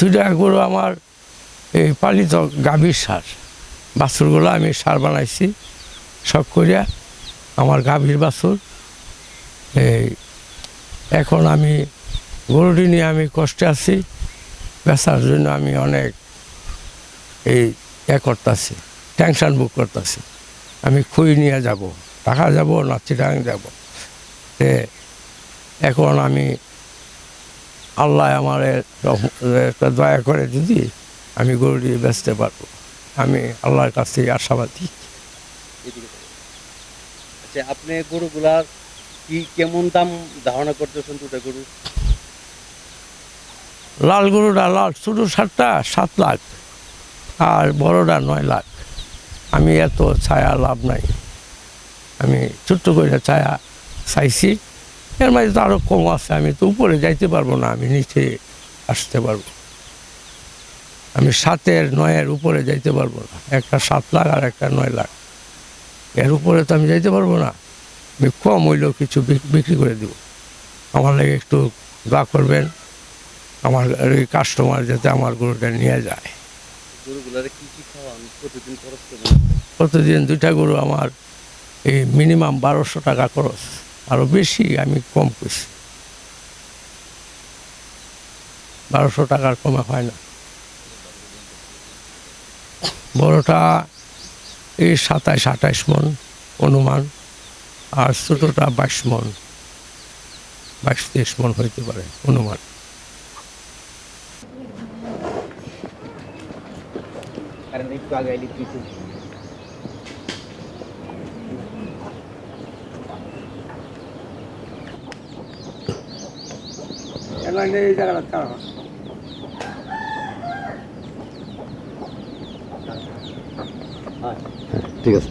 দুইটা গরু আমার এই পালিত গাভীর সার। বাছুরগুলো আমি সার বানাইছি, সব করিয়া আমার গাভীর বাছুর। এই এখন আমি গরুটি নিয়ে আমি কষ্টে আছি, বেচার জন্য আমি অনেক এই এ করতেছি টেনশন বুক করতেছি। আমি খুই নিয়ে যাব, টাকা যাব না চিটাং যাব। এখন আমি আল্লাহ আমার একটা দয়া করে যদি আমি গরুটি বেচতে পারব। আমি আল্লাহর কাছ থেকে আশাবাদী আচ্ছা আপনি গরুগুলার কি কেমন দাম ধারণা করতেছেন দুটা গরু? লাল গরুটা লাল ছোটো সাতটা সাত লাখ। আর বড়টা নয় লাখ। আমি এত ছায়া লাভ নাই। আমি ছোট্ট করে ছায়া চাইছি। এর মাঝে তো আরও কম আছে আমি তো উপরে যাইতে পারব না আমি নিচে আসতে পারব। আমি সাতের নয়ের উপরে যাইতে পারব না একটা সাত লাখ আর একটা নয় লাখ। এর উপরে তো আমি যাইতে পারব না আমি কম হইলেও কিছু বিক্রি করে দিব। আমার লাগে একটু দোয়া করবেন আমার এই কাস্টমার যাতে আমার গরুটা নিয়ে যায়। প্রতিদিন দুইটা গরু আমার এই মিনিমাম বারোশো টাকা খরচ। আরও বেশি, আমি কম করছি বারোশো টাকার কমে হয় না। বড়টা এই সাতাইশ, আঠাইশ মন অনুমান, আর ছোটোটা বাইশ মন, বাইশ, তেইশ মন হইতে পারে অনুমান। কারণ একটু আগে কিছু এই জায়গাটা ঠিক আছে।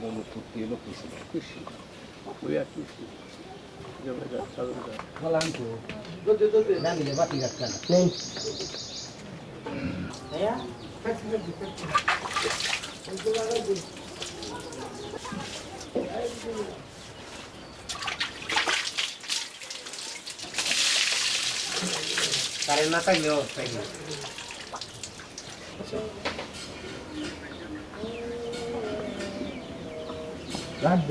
ঠান্ডা ঠান্ডা ঠান্ডা ঠান্ডা মানু কারেন্ট না। থাকলেও God